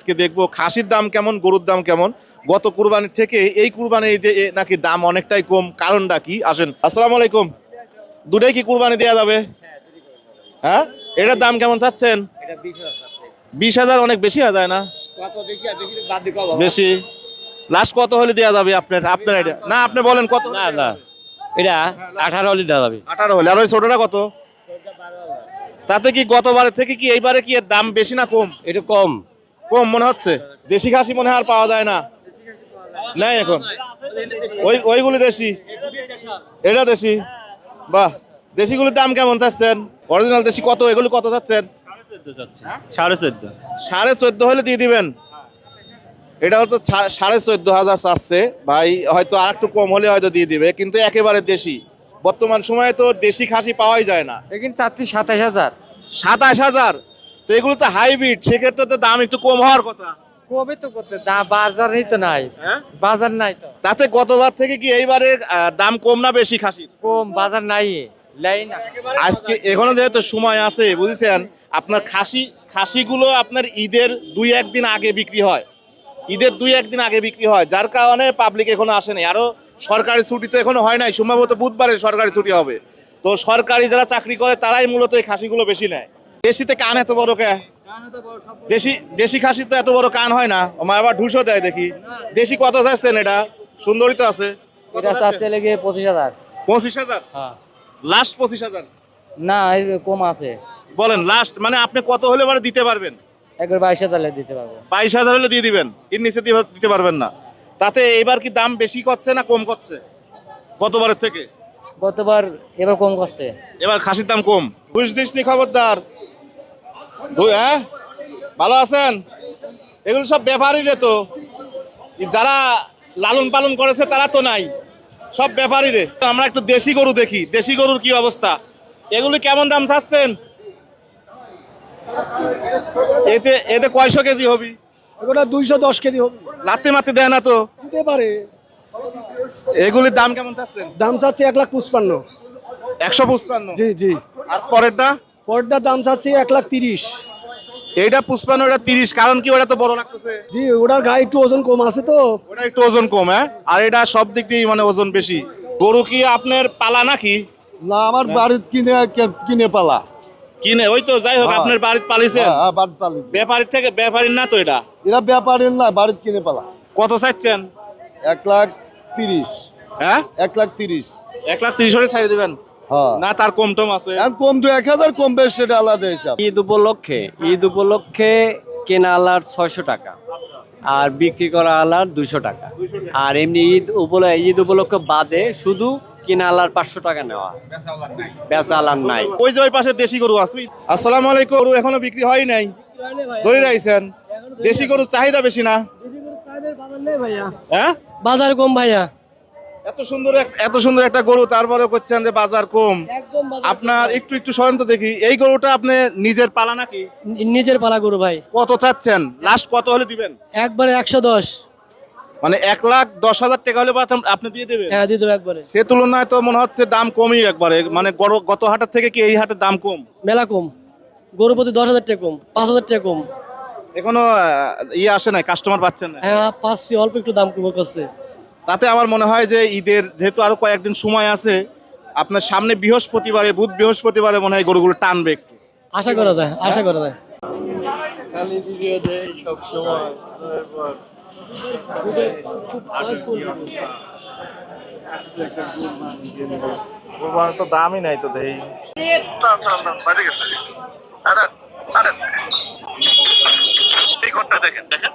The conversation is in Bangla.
আজকে দেখব খাসির দাম কেমন গরুর দাম কেমন। গত কুরবানির থেকে এই কুরবানির ঈদে নাকি দাম অনেকটাই কম কারণটা কি? আসেন। আসসালামু আলাইকুম। দুটাই কি কুরবানি দেওয়া যাবে? হ্যাঁ? এটার দাম কেমন চাচ্ছেন? বিশ হাজার অনেক বেশি হয়ে যায় না? বেশি লাস্ট কত হলে দেওয়া যাবে আপনার আপনার আইডিয়া না আপনি বলেন কত না না। এটা আঠারো হলে দেওয়া যাবে। আঠারো হলে। আর ওই ছোটটা কত? তাতে কি গতবারের থেকে কি এইবারে কি এর দাম বেশি না কম? একটু কম। কম মনে হচ্ছে? দেশি খাসি মনে হয় আর পাওয়া যায় না। নাই এখন। ওই ওইগুলি দেশি। এটা দেশি। বাহ দেশিগুলির দাম কেমন চাচ্ছেন? অরিজিনাল দেশি কত? এগুলি কত চাচ্ছেন? সাড়ে চোদ্দ। সাড়ে চোদ্দ হলে দিয়ে দিবেন। এটা হয়তো সাড়ে চোদ্দ হাজার চাচ্ছে। ভাই হয়তো আর একটু কম হলে হয়তো দিয়ে দিবে কিন্তু একেবারে দেশি। বর্তমান সময়ে তো দেশি খাসি পাওয়াই যায় না। এখানে চাচ্ছি সাতাশ হাজার। সাতাশ হাজার? তো এগুলো তো হাইব্রিড সেক্ষেত্রে তো দাম একটু কম হওয়ার কথা। কবে তো করতে দা বাজারই তো নাই। হ্যাঁ? বাজার নাই তো। তাতে গতবার থেকে কি এইবারে দাম কম না বেশি খাসির? কম বাজার নাই আজকে এখনও যেহেতু সময় আছে বুঝেছেন? আপনার খাসি খাসিগুলো আপনার ঈদের দুই একদিন আগে বিক্রি হয়। ঈদের দুই একদিন আগে বিক্রি হয় যার কারণে পাবলিক এখনও আসেনি। আরও সরকারি ছুটি তো এখনও হয় নাই সম্ভবত বুধবারে সরকারি ছুটি হবে। তো সরকারি যারা চাকরি করে তারাই মূলত এই খাসিগুলো বেশি নেয়। দেশিতে কান এত বড় কে? দেশি দেশি খাসি তো এত বড় কান হয় না। আমার আবার ঢুসো দেয় দেখি। দেশি কত চাচ্ছেন এটা? সুন্দরী তো আছে। এটা চাচ্ছে লেগে পঁচিশ হাজার। পঁচিশ হাজার? হ্যাঁ। লাস্ট পঁচিশ হাজার? না কম আছে। বলেন লাস্ট মানে আপনি কত হলে মানে দিতে পারবেন? একবার বাইশ হাজার হলে দিতে পারব। বাইশ হাজার হলে দিয়ে দিবেন। এর নিচে দিতে- পারবেন না। তাতে এবার কি দাম বেশি করছে না কম করছে? গতবারের থেকে? গতবার এবার কম করছে। এবার খাসির দাম কম। ঘুষ দিস নি খবরদার। হ্যাঁ? ভালো আছেন? এগুলো সব ব্যাপারই রে তো যারা লালন পালন করেছে তারা তো নাই। সব ব্যাপারই রে আমরা একটু দেশি গরু দেখি। দেশি গরুর কি অবস্থা? এগুলি কেমন দাম চাচ্ছেন? এতে এতে কয়শো কেজি হবি? ওটা দুইশো দশ কেজি হবে। লাত্তি মাত্তি দেয় না তো? দিতে পারে। এগুলির দাম কেমন চাচ্ছেন? দাম চাচ্ছে এক লাখ পঁচপান্ন। একশো পুষ্পান্ন জি জি। আর পরেরটা? পরেরটার দাম চাচ্ছি এক লাখ তিরিশ। এটা পুষ্পান্ন ওটা তিরিশ। কারণ কি ওটা তো বড় লাগতেছে? জি ওটার গায়ে একটু ওজন কম আছে তো। ওটা একটু ওজন কম হ্যাঁ? আর এটা সব দিক দিয়ে মানে ওজন বেশি। গরু কি আপনার পালা নাকি? না আমার বাড়ির কিনে কিনে পালা। কিনে ওই তো যাই হোক হ্যাঁ। আপনার বাড়িতে পালিছেন হ্যাঁ, হ্যাঁ, বাড়ির পালি ব্যাপারীর থেকে ব্যাপারীর না তো এটা? এটা ব্যাপারের না বাড়ির কিনে পালা। কত চাচ্ছেন? এক লাখ তিরিশ। হ্যাঁ? এক লাখ তিরিশ। এক লাখ তিরিশ হলে ছাড়িয়ে দিবেন। না তার কম টম আছে। আর কম দু এক হাজার কম বেশ সেটা আলাদা হিসাব। ঈদ উপলক্ষে ঈদ উপলক্ষে কেনা আলার ছয়শো টাকা আর বিক্রি করা আলার দুশো টাকা। আর এমনি ঈদ উপল ঈদ উপলক্ষে বাদে শুধু কেনা আলার পাঁচশো টাকা নেওয়া। বেচা আলার নাই। ওই যে ওই পাশে দেশি গরু আছে। আসসালামু আলাইকুম গরু এখনও বিক্রি হয় নাই? ধরে রাখছেন। দেশি গরুর চাহিদা বেশি না? হ্যাঁ? বাজার কম ভাইয়া। এত সুন্দর এত সুন্দর একটা গরু তারপরে করছেন যে বাজার কম। আপনার একটু একটু সরেন তো দেখি। এই গরুটা আপনি নিজের পালা নাকি? নিজের পালা গরু ভাই। কত চাচ্ছেন? লাস্ট কত হলে দিবেন? একবারে একশো দশ। মানে এক লাখ দশ হাজার টাকা হলে আপনি দিয়ে দেবেন? হ্যাঁ দিয়ে দেবো একবারে। সে তুলনায় তো মনে হচ্ছে দাম কমই একবারে। মানে গর- গত হাটের থেকে কি এই হাটের দাম কম? মেলা কম। গরু প্রতি দশ হাজার টাকা কম পাঁচ হাজার টাকা কম। এখনও ইয়ে আসে নাই কাস্টমার পাচ্ছেন না হ্যাঁ পাচ্ছি অল্প একটু দাম কম করছে। তাতে আমার মনে হয় যে ঈদের যেহেতু আরও কয়েকদিন সময় আছে আপনার সামনে বৃহস্পতিবারে বুধ বৃহস্পতিবারে মনে হয় গরুগুলো টানবে একটু। আশা করা যায় আশা করা যায়। তো দামই নাই তো দেই। এই ঘরটা দেখেন দেখেন।